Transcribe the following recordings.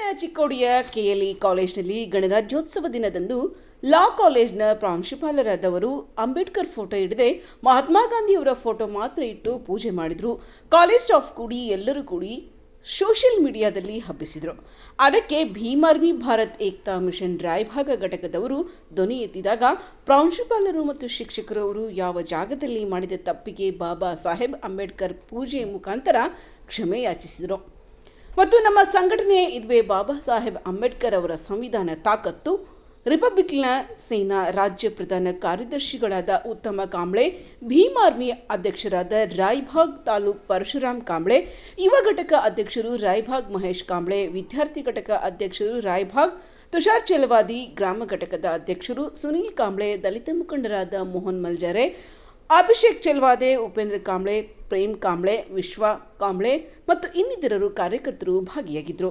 ತಾಲೂಕಿನ ಚಿಕ್ಕೋಡಿಯ ಕೆಎಲ್ಇ ಕಾಲೇಜ್ನಲ್ಲಿ ಗಣರಾಜ್ಯೋತ್ಸವ ದಿನದಂದು ಲಾ ಕಾಲೇಜ್ನ ಪ್ರಾಂಶುಪಾಲರಾದವರು ಅಂಬೇಡ್ಕರ್ ಫೋಟೋ ಹಿಡಿದೆ ಮಹಾತ್ಮ ಗಾಂಧಿಯವರ ಫೋಟೋ ಮಾತ್ರ ಇಟ್ಟು ಪೂಜೆ ಮಾಡಿದರು. ಕಾಲೇಜ್ ಸ್ಟಾಫ್ ಕೂಡಿ ಎಲ್ಲರೂ ಕೂಡಿ ಸೋಷಿಯಲ್ ಮೀಡಿಯಾದಲ್ಲಿ ಹಬ್ಬಿಸಿದರು. ಅದಕ್ಕೆ ಭೀಮಾರ್ಮಿ ಭಾರತ್ ಏಕ್ತಾ ಮಿಷನ್ ರಾಯಭಾಗ ಘಟಕದವರು ಧ್ವನಿ ಎತ್ತಿದಾಗ ಪ್ರಾಂಶುಪಾಲರು ಮತ್ತು ಶಿಕ್ಷಕರು ಅವರು ಯಾವ ಜಾಗದಲ್ಲಿ ಮಾಡಿದ ತಪ್ಪಿಗೆ ಬಾಬಾ ಸಾಹೇಬ್ ಅಂಬೇಡ್ಕರ್ ಪೂಜೆ ಮುಖಾಂತರ ಕ್ಷಮೆ ಯಾಚಿಸಿದರು ಮತ್ತು ನಮ್ಮ ಸಂಘಟನೆ ಇದುವೇ ಬಾಬಾ ಸಾಹೇಬ್ ಅಂಬೇಡ್ಕರ್ ಅವರ ಸಂವಿಧಾನ ತಾಕತ್ತು. ರಿಪಬ್ಲಿಕ್ನ ಸೇನಾ ರಾಜ್ಯ ಪ್ರಧಾನ ಕಾರ್ಯದರ್ಶಿಗಳಾದ ಉತ್ತಮ ಕಾಂಬ್ಳೆ, ಭೀಮ್ ಆರ್ಮಿ ಅಧ್ಯಕ್ಷರಾದ ರಾಯ್ಭಾಗ್ ತಾಲೂಕ್ ಪರಶುರಾಮ್ ಕಾಂಬ್ಳೆ, ಯುವ ಘಟಕ ಅಧ್ಯಕ್ಷರು ರಾಯ್ಭಾಗ್ ಮಹೇಶ್ ಕಾಂಬ್ಳೆ, ವಿದ್ಯಾರ್ಥಿ ಘಟಕ ಅಧ್ಯಕ್ಷರು ರಾಯ್ಭಾಗ್, ತುಷಾರ್ ಚೆಲವಾದಿ ಗ್ರಾಮ ಘಟಕದ ಅಧ್ಯಕ್ಷರು ಸುನೀಲ್ ಕಾಂಬ್ಳೆ, ದಲಿತ ಮುಖಂಡರಾದ ಮೋಹನ್ ಮಲ್ಜರೆ ಅಭಿಷೇಕ್ ಚೆಲ್ವಾದೆ ಉಪೇಂದ್ರ ಕಾಂಬ್ಳೆ ಪ್ರೇಮ್ ಕಾಂಬ್ಳೆ ವಿಶ್ವ ಕಾಂಬ್ಳೆ ಮತ್ತು ಇನ್ನಿತರರು ಕಾರ್ಯಕರ್ತರು ಭಾಗಿಯಾಗಿದ್ದರು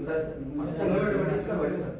ಸರ್ ಸರ್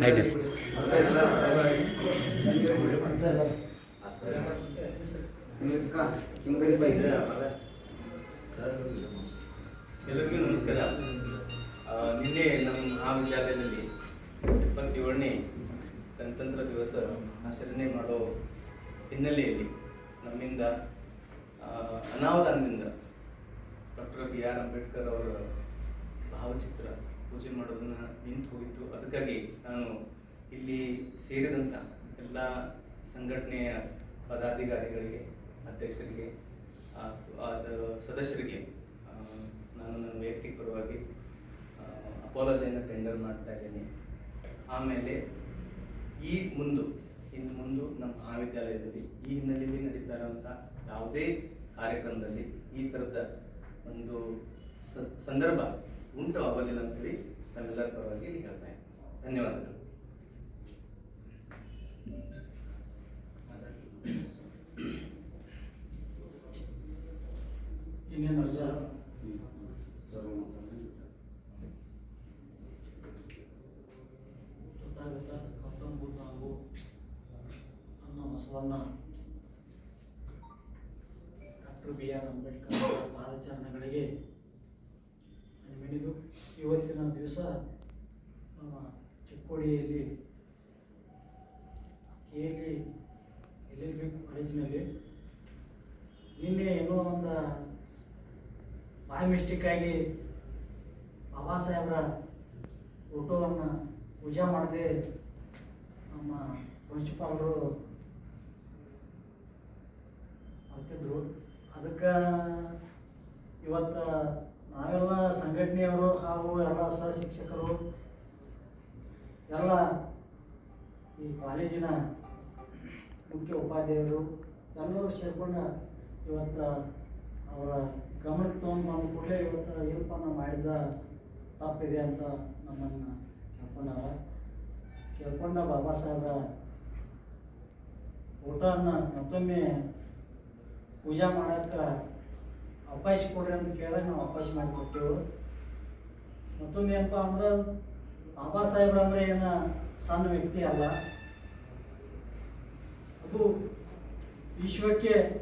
ಸೈಡ್ ಎಲ್ಲರಿಗೂ ನಮಸ್ಕಾರ. ನಿನ್ನೆ ನಮ್ಮ ಮಹಾವಿದ್ಯಾಲಯದಲ್ಲಿ ಇಪ್ಪತ್ತೇಳನೇ ಗಣತಂತ್ರ ದಿವಸ ಆಚರಣೆ ಮಾಡೋ ಹಿನ್ನೆಲೆಯಲ್ಲಿ ನಮ್ಮಿಂದ ಅನಾವಧಾನದಿಂದ ಡಾಕ್ಟರ್ ಬಿ ಆರ್ ಅಂಬೇಡ್ಕರ್ ಅವರ ಭಾವಚಿತ್ರ ಪೂಜೆ ಮಾಡೋದನ್ನ ನಿಂತು ಹೋಗಿತ್ತು ಅದಕ್ಕಾಗಿ ನಾನು ಇಲ್ಲಿ ಸೇರಿದಂಥ ಎಲ್ಲ ಸಂಘಟನೆಯ ಪದಾಧಿಕಾರಿಗಳಿಗೆ, ಅಧ್ಯಕ್ಷರಿಗೆ ಆದ ಸದಸ್ಯರಿಗೆ ನಾನು ನನ್ನ ವೈಯಕ್ತಿಕ ಪರವಾಗಿ ಅಪಾಲಜಿಯನ್ನು ಟೆಂಡರ್ ಮಾಡ್ತಾ ಇದ್ದೀನಿ. ಆಮೇಲೆ ಈ ಮುಂದು ಇನ್ನು ಮುಂದು ನಮ್ಮ ಮಹಾವಿದ್ಯಾಲಯದಲ್ಲಿ ಈ ಹಿನ್ನೆಲೆಯಲ್ಲಿ ನಡೀತಾ ಇರುವಂಥ ಯಾವುದೇ ಕಾರ್ಯಕ್ರಮದಲ್ಲಿ ಈ ಥರದ ಒಂದು ಸಂದರ್ಭ ಉಂಟು ಆಗೋದಿಲ್ಲ ಅಂತೇಳಿ ತಮ್ಮೆಲ್ಲರ ಪರವಾಗಿ ಇಲ್ಲಿ ಧನ್ಯವಾದಗಳು. ಇನ್ನೇನು ಸರ್ ಹಾಗೂ ಅನ್ನೋ ಡಾಕ್ಟರ್ ಬಿ ಆರ್ ಅಂಬೇಡ್ಕರ್ ಪಾದಚರಣೆಗಳಿಗೆ ಮಿಣಿದು ಇವತ್ತಿನ ದಿವಸ ನಮ್ಮ ಚಿಕ್ಕೋಡಿಯಲ್ಲಿ K L L L B ಕಾಲೇಜಿನಲ್ಲಿ ನಿನ್ನೆ ಏನೋ ಒಂದು ಬಾಯ್ ಮಿಸ್ಟೇಕಾಗಿ ಬಾಬಾ ಸಾಹೇಬ್ರ ಫೋಟೋವನ್ನು ಪೂಜೆ ಮಾಡದೆ ನಮ್ಮ ಪ್ರಿನ್ಸಿಪಾಲ್ರು ಮಾಡ್ತಿದ್ರು ಅದಕ್ಕೆ ಇವತ್ತು ನಾವೆಲ್ಲ ಸಂಘಟನೆಯವರು ಹಾಗೂ ಎಲ್ಲ ಸಹ ಶಿಕ್ಷಕರು, ಎಲ್ಲ ಈ ಕಾಲೇಜಿನ ಮುಖ್ಯ ಉಪಾಧ್ಯಾಯರು ಎಲ್ಲರೂ ಸೇರಿಕೊಂಡು ಇವತ್ತು ಅವರ ಗಮನಕ್ಕೆ ತೊಗೊಂಡು ಬಂದ ಕೂಡಲೇ ಇವತ್ತು ಏನಪ್ಪ ಮಾಡಿದ ತಪ್ಪಿದೆ ಅಂತ ನಮ್ಮನ್ನು ಕೇಳ್ಕೊಂಡಾರ. ಕೇಳ್ಕೊಂಡ ಬಾಬಾ ಸಾಹೇಬ್ರ ಊಟವನ್ನು ಮತ್ತೊಮ್ಮೆ ಪೂಜೆ ಮಾಡೋಕ್ಕೆ ಅವಕಾಶ ಕೊಡ್ರಿ ಅಂತ ಕೇಳಿದಾಗ ನಾವು ಅವಕಾಶ ಮಾಡಿಕೊಟ್ಟೆವು. ಮತ್ತೊಂದು ಏನಪ್ಪ ಅಂದ್ರೆ, ಬಾಬಾ ಸಾಹೇಬ್ರು ಅಂದರೆ ಏನ ಸಣ್ಣ ವ್ಯಕ್ತಿ ಅಲ್ಲ. ಅದು ವಿಶ್ವಕ್ಕೆ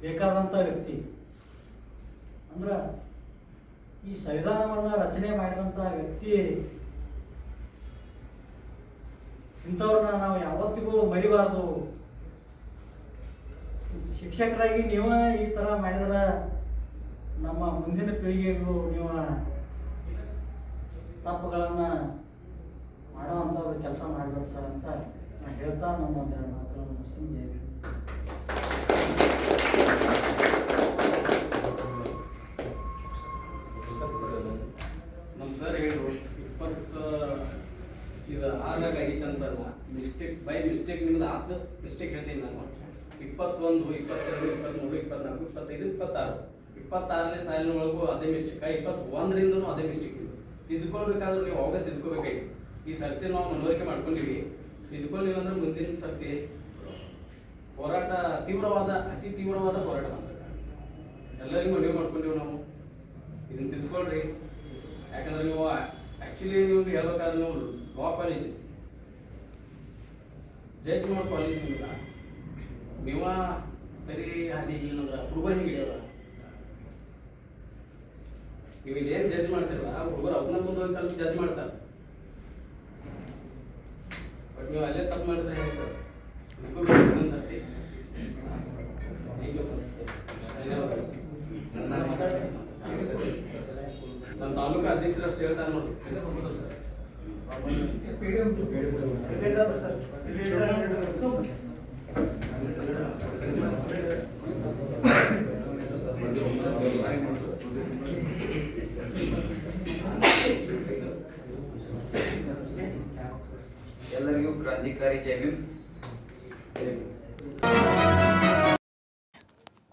ಬೇಕಾದಂಥ ವ್ಯಕ್ತಿ. ಅಂದ್ರೆ ಈ ಸಂವಿಧಾನವನ್ನು ರಚನೆ ಮಾಡಿದಂಥ ವ್ಯಕ್ತಿ ಇಂಥವ್ರನ್ನ ನಾವು ಯಾವತ್ತಿಗೂ ಮರಿಬಾರ್ದು. ಶಿಕ್ಷಕರಾಗಿ ನೀವು ಈ ಥರ ಮಾಡಿದ್ರೆ ನಮ್ಮ ಮುಂದಿನ ಪೀಳಿಗೆಗೂ ನೀವು ತಪ್ಪುಗಳನ್ನು ಮಾಡೋವಂಥದ್ದು ಕೆಲಸ ಮಾಡಬೇಕು ಸರ್ ಅಂತ ನಾನು ಹೇಳ್ತಾ ನಮ್ಮ ಒಂದೆರಡು ಮಾತುಗಳನ್ನು ಮುಸ್ಲಿಂ ಜೈ ನಮ್ಮ ಸರ್ ಹೇಳಿದ್ರು ಇಪ್ಪತ್ತು, ಇದು ಆರಾಗ ಐತಂತಲ್ಲ ಮಿಸ್ಟೇಕ್ ಬೈ ಮಿಸ್ಟೇಕ್ ನಿಮ್ದು ಆದ ಮಿಸ್ಟೇಕ್ ಹೇಳ್ತೀನಿ ನಾನು. ಇಪ್ಪತ್ತೊಂದು, ಇಪ್ಪತ್ತೆರಡು, ಇಪ್ಪತ್ತ್ಮೂರು ಇಪ್ಪತ್ತ್ನಾಲ್ಕು ಇಪ್ಪತ್ತೈದು, ಇಪ್ಪತ್ತಾರು. ಇಪ್ಪತ್ತಾರನೇ ಸಾಲಿನ ಒಳಗೂ ಅದೇ ಮಿಸ್ಟೇಕ್ ಇಪ್ಪತ್ತೊಂದರಿಂದನೂ ಅದೇ ಮಿಸ್ಟೇಕ್ ಇದು. ತಿದ್ಕೊಳ್ಬೇಕಾದ್ರೂ ನೀವು ಅವಾಗ ತಿದ್ಕೋಬೇಕಾಗಿತ್ತು ಈ ಸರ್ತಿ ನಾವು ಮನವರಿಕೆ ಮಾಡ್ಕೊಂಡಿವಿ. ತಿದ್ಕೊಳ್ಳಿಲ್ಲ ಅಂದ್ರೆ ಮುಂದಿನ ಸರ್ತಿ ಹೋರಾಟ, ತೀವ್ರವಾದ, ಅತಿ ತೀವ್ರವಾದ ಹೋರಾಟ ಮಾಡ್ತಾರೆ. ಎಲ್ಲರಿಗೂ ಮನವಿ ಮಾಡ್ಕೊಂಡಿವಿ ನಾವು. ಇದನ್ನ ತಿದ್ಕೊಳ್ರಿ. ಯಾಕಂದ್ರೆ ನೀವು ಆಕ್ಚುಲಿ ನೀವು ಹೇಳ್ಬೇಕಾದ್ರೆ ನೀವು ಲಾ ಕಾಲೇಜ್ ಜಡ್ಜ್ ಮಾಡೋ ಕಾಲೇಜ್ ನೀವ ಸರಿ ಹಾದಿ ಅಂದ್ರೆ ಹುಡುಗರು ಹಿಂಗೆ ನೀವು ಇಲ್ಲೇನು ಏನು ಜಡ್ಜ್ ಮಾಡ್ತಿರಲ್ಲ ಹುಡುಗರು ಅವ್ರನ್ನ ಮುಂದೆ ಒಂದು ಕಲ್ತು ಜಡ್ಜ್ ಮಾಡ್ತಾರೆ. ಬಟ್ ನೀವು ಅಲ್ಲೇ ತಪ್ಪು ಮಾಡಿದ್ರೆ ಹೇಳಿ ಸರ್? ಇನ್ನೊಂದು ಸರ್ತಿ. ಥ್ಯಾಂಕ್ ಯು ಸರ್ ಧನ್ಯವಾದಗಳು ನಮ್ಮ ತಾಲೂಕು ಅಧ್ಯಕ್ಷರಷ್ಟು ಹೇಳ್ತಾರೆ ನೋಡಿ. ಎಲ್ಲರಿಗೂ ಭೀಮ್.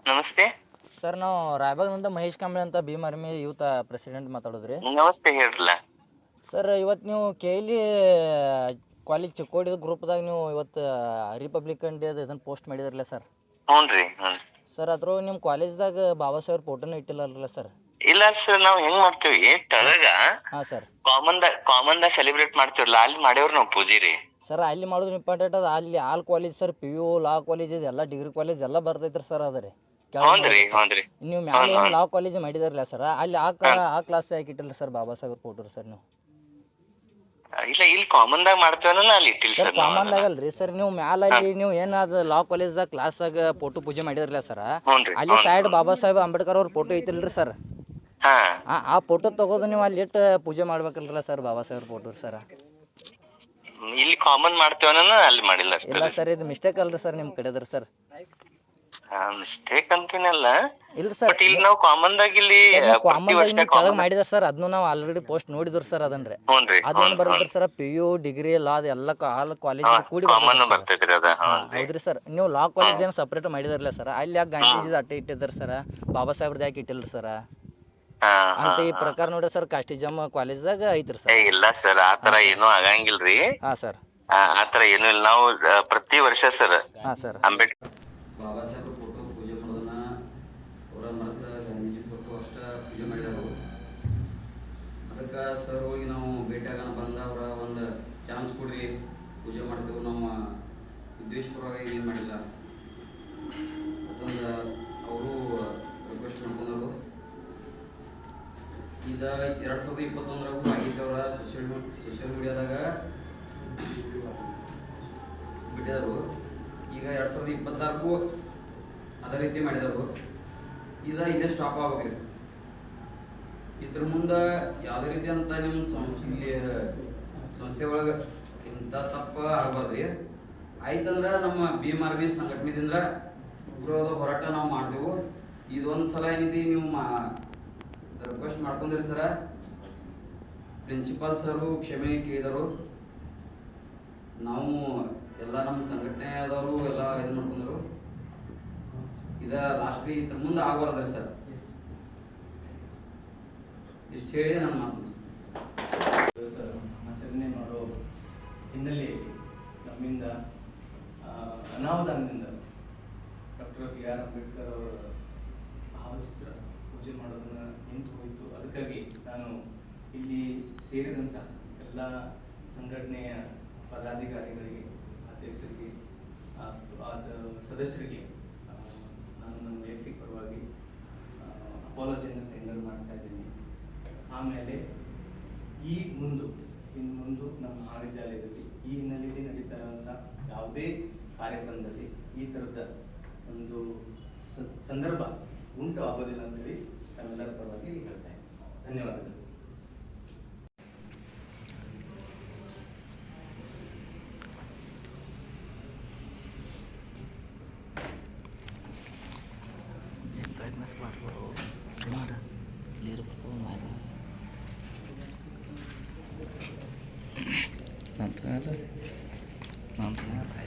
ನಮಸ್ತೆ. ಸರ್ ನಾವು ರಾಯಬಾಗ್ನಿಂದ ಮಹೇಶ್ ಕಾಂಬ್ಳೆ ಅಂತ ಭೀಮ್ ಆರ್ಮಿ ಯೂತ್ ಪ್ರೆಸಿಡೆಂಟ್ ಮಾತಾಡೋದ್ರಿ. ನಮಸ್ತೆ ಹೇಳ್ರಲ್ಲ. ಸರ್ ಇವತ್ತು ನೀವು ಕೆಇಲಿ ಕಾಲೇಜ್ ಚಿಕ್ಕೋಡಿ ಗ್ರೂಪ್ದಾಗ ನೀವು ಇವತ್ತು ರಿಪಬ್ಲಿಕನ್ ಡೇ ಇದನ್ನು ಪೋಸ್ಟ್ ಮಾಡಿದ್ರಲ್ಲ ಸರ್? ಹ್ಞೂನ್ರಿ ಹ್ಞೂ ಸರ್ ಅದ್ರ ನಿಮ್ಮ ಕಾಲೇಜ್ದಾಗ ಬಾಬಾ ಸಾಹೇಬ್ ಫೋಟೋನ ಇಟ್ಟಿಲ್ಲಲ್ಲ ಸರ್? ಇಲ್ಲ ಸರ್ ನಾವ್ ಹೆಂಗ್ ಮಾಡ್ತೀವಿ? ತಳಗ ಹಾ sir. Common the common the celebrate ಮಾಡ್ತೀವಲ್ಲ ಅಲ್ಲಿ ಮಾಡೇವ್ರಿ ನಾವ್ ಪೂಜೆ ರೀ. ಸರ್ ಅಲ್ಲಿ ಮಾಡೋದು ಇಂಪಾರ್ಟೆಂಟ್ ಅದ. ಅಲ್ಲಿ all college sir P U law college ಎಲ್ಲ ಡಿಗ್ರಿ ಕಾಲೇಜ್ ಎಲ್ಲ ಬರ್ತೈತ್ರಿ ಸರ್ ಅದ ರೀ ನೀವು ಮ್ಯಾಲೆ. ಲಾ ಕಾಲೇಜ್ ಮಾಡಿದಾರಲ್ಲ ಸರ್ ಅಲ್ಲಿ ಆ ಕಾಲ ಆ ಕ್ಲಾಸ್ ಹಾಕಿಟ್ಟಿಲ್ಲ ಸರ್ ಬಾಬಾ ಸಾಹೇಬ್ ಕೊಟ್ಟರು ಸರ್ ನೀವು ಇಲ್ಲ ಇಲ್ಲಿ ಕಾಮನ್ ದಾಗ ಮಾಡ್ತೇವಲ್ಲ ಅಲ್ಲಿ ಸರ್ ಸರ್ ಕಾಮನ್ ಆಗಲ್ರಿ ಸರ್ ನೀವು ಮ್ಯಾಲ ಅಲ್ಲಿ ನೀವು ಏನಾದ ಲಾ ಕಾಲೇಜ್ದಾಗ ಕ್ಲಾಸ್ದಾಗ ಫೋಟೋ ಪೂಜೆ ಮಾಡಿದ್ರಲ್ಲ ಸರ್ ಹ್ಞೂನ್ರಿ ಅಲ್ಲಿ ಸೈಡ್ ಬಾಬಾ ಸಾಹೇಬ್ ಅಂಬೇಡ್ಕರ್ ಅವ್ರ ಫೋಟೋ ಐತಿಲ್ರಿ ಸರ್ ಹಾ. ಆ ಆ ಫೋಟೋ ತಗೋದು ನೀವು ಅಲ್ಲಿ ಇಟ್ಟು ಪೂಜೆ ಮಾಡ್ಬೇಕಲ್ರಲ್ಲ sir Baba Saheb photo sir ಇಲ್ಲಿ ಕಾಮನ್ ಮಾಡ್ತೇವನ ಅಲ್ಲಿ ಮಾಡಿಲ್ಲ ಇಲ್ಲ ಅಷ್ಟೇ ಸರ್ ಇದು ಮಿಸ್ಟೇಕ್ ಅಲ್ರಿ ಸರ್ ನಿಮ್ಮ ಕಡೆದ್ರಿ ಸರ್. ಮಿಸ್ಟೇಕ್ ಅಂತೀನಲ್ಲ. ಇಲ್ಲ ಸರ್ ಬಟ್ ಇಲ್ಲಿ ನಾವು ಕಾಮನ್ ದಾಗ ಇಲ್ಲಿ ಪ್ರತಿ ಕಾಮನ್ ವರ್ಷ ಕೆಳಗೆ ಕಾಮನ್ ಮಾಡಿದ ಸರ್ ಅದನ್ನು ನಾವು ಆಲ್ರೆಡಿ ಪೋಸ್ಟ್ ನೋಡಿದ್ರು ಸರ್ ಅದನ್ರಿ. ಅದನ್ನ ಅದೇನು ಬರ್ತದ್ರಿ sir P U degree law ಅದು ಎಲ್ಲ ಆಲ್ ಕಾಲೇಜ್ ಕೂಡಿ ಕಾಮನ್ ಬರ್ತದ್ರಿ sir. ಬರ್ತೈತ್ರಿ ಅದ ಹಾ, ಹೌದ್ರಿ ಹೌದ್ರಿ ಸರ್ ನೀವು ಲಾ ಕಾಲೇಜ್ ಏನು ಸಪ್ರೇಟ್ ಮಾಡಿದಾರಲ್ಲ ಸರ್ ಅಲ್ಲಿ ಯಾಕೆ ಗಾಂಧೀಜಿ ಅಟ್ಟ ಇಟ್ಟಿದ್ದಾರೆ ಸರ್ ಬಾಬಾ ಸಾಹೇಬ್ರದ್ದು ಯಾಕೆ ಇಟ್ಟಿಲ್ಲ ಸರ್? ಅಂತ ಈ. ಪ್ರಕಾರ ನೋಡ್ರಿ ಸರ್ ಕಾಸ್ಟಿಜಮ್ ಕಾಲೇಜ್ದಾಗ ಐತ್ರಿ ಏ ಸರ್ ಇಲ್ಲ ಸರ್. ಆತರ ಏನೂ ಆಗಂಗಿಲ್ರಿ. ಹಾ ಸರ್. ಆ ಆತರ ಏನು ಇಲ್ಲ. ನಾವು ಆ, ಪ್ರತಿ ವರ್ಷ ಸರ್. ಹಾ ಸರ್. ಅಂಬೇಡ್ಕರ್ ಬಾಬಾ ಸಾಹೇಬ್ರ ಫೋಟೋ ಪೂಜೆ ಮಾಡೋದನ್ನ ಅವರ ಮರದ ಗಾಂಧೀಜಿ ಫೋಟೋ ಅಷ್ಟ ಪೂಜೆ ಮಾಡಿದರು ಅದಕ್ಕೆ ಸರ್ ಹೋಗಿ ನಾವು ಭೇಟಿಯಾಗನ ಬಂದ ಅವರ ಒಂದು ಚಾನ್ಸ್ ಕೊಡ್ರಿ ಪೂಜೆ ಮಾಡ್ತೇವೆ. ನಮ್ಮ ಉದ್ದೇಶಪೂರ್ವಕ ಏನು ಮಾಡಿಲ್ಲ. ಮತ್ತೊಂದು ಅವರು ರಿಕ್ವೆಸ್ಟ್ ಮಾಡ್ಕೊಂಡರು ಈಗ ಎರಡು ಸಾವಿರದ ಇಪ್ಪತ್ತೊಂದರಾಗೂ ಆಗಿದ್ದೆ ಅವರ ಸೋಷಿಯಲ್ ಸೋಷಿಯಲ್ ಮೀಡಿಯಾದಾಗ ಬಿಟ್ಟಿದರು ಈಗ ಎರಡು ಸಾವಿರದ ಇಪ್ಪತ್ತಾರಕ್ಕೂ ಅದೇ ರೀತಿ ಮಾಡಿದರು ಈಗ ಇಲ್ಲೇ ಸ್ಟಾಪ್ ಆಗ್ಬೇಕ್ರಿ. ಇದ್ರ ಮುಂದೆ ಯಾವುದೇ ರೀತಿ ಅಂತ ನಿಮ್ಮ ಸಂಸ್ಥೆ ಸಂಸ್ಥೆ ಒಳಗೆ ಇಂಥ ತಪ್ಪ ಆಗ್ಬಾರ್ದ್ರಿ. ಆಯ್ತಂದ್ರೆ ನಮ್ಮ ಬಿ ಆರ್ ಬಿ ಸಂಘಟನೆದಿಂದ ಉಗ್ರವಾದ ಹೋರಾಟ ನಾವು ಮಾಡ್ತೇವೆ ಇದೊಂದು ಸಲ ಏನಿದೆ, ನೀವು ಮಾ ರಿಕ್ವೆಸ್ಟ್ ಮಾಡ್ಕೊಂಡಿರಿ ಸರ ಪ್ರಿನ್ಸಿಪಾಲ್ ಸರು ಕ್ಷಮೆ ಕೇಳಿದರು. ನಾವು ಎಲ್ಲ ನಮ್ಮ ಸಂಘಟನೆದವರು ಎಲ್ಲ ಇದು ಮಾಡ್ಕೊಂಡರು. ಇದ ಲಾಸ್ಟ್ ಇದ್ರ ಮುಂದೆ ಆಗ್ಬಾರ್ದ್ರಿ ಸರ್ ಇಷ್ಟು ಹೇಳಿ ನಾನು ಮಾತು. ಸರ್ ಆಚರಣೆ ಮಾಡೋ ಹಿನ್ನೆಲೆಯಲ್ಲಿ ನಮ್ಮಿಂದ ಆ, ಅನಾವಧಾನದಿಂದ ಡಾಕ್ಟರ್ ಬಿ ಆರ್ ಅಂಬೇಡ್ಕರ್ ಅವರ ಭಾವಚಿತ್ರ ಪೂಜೆ ಮಾಡೋದನ್ನ ನಿಂತು ಹೋಯಿತು. ಅದಕ್ಕಾಗಿ ನಾನು ಇಲ್ಲಿ ಸೇರಿದಂಥ ಎಲ್ಲ ಸಂಘಟನೆಯ ಪದಾಧಿಕಾರಿಗಳಿಗೆ, ಅಧ್ಯಕ್ಷರಿಗೆ ಸದಸ್ಯರಿಗೆ ನಾನು ನನ್ನ ವೈಯಕ್ತಿಕ ಪರವಾಗಿ ಅಪಾಲಜಿಯನ್ನು ಟೆಂಡರ್ ಮಾಡ್ತಾ ಇದ್ದೀನಿ. ಆಮೇಲೆ ಈ ಮುಂದು ಇನ್ನು ಮುಂದು ನಮ್ಮ ಮಹಾವಿದ್ಯಾಲಯದಲ್ಲಿ ಈ ಹಿನ್ನೆಲೆಯಲ್ಲಿ ನಡೀತಾ ಇರುವಂಥ ಯಾವುದೇ ಕಾರ್ಯಕ್ರಮದಲ್ಲಿ ಈ ಥರದ ಒಂದು ಸಂದರ್ಭ ಉಂಟು ಆಗೋದಿಲ್ಲ ಅಂತೇಳಿ ತಮ್ಮೆಲ್ಲರ ಪರವಾಗಿ ಇಲ್ಲಿ ಹೇಳ್ತಾ ಇದ್ದೀನಿ. ಧನ್ಯವಾದಗಳು. ಬ್ರೈಟ್ನೆಸ್ ಮಾಡ್ಬೋದು ನೋಡು ಇಲ್ಲಿರ್ಬೇಕು ಮಾರ ನಂತರ ನಂತರ.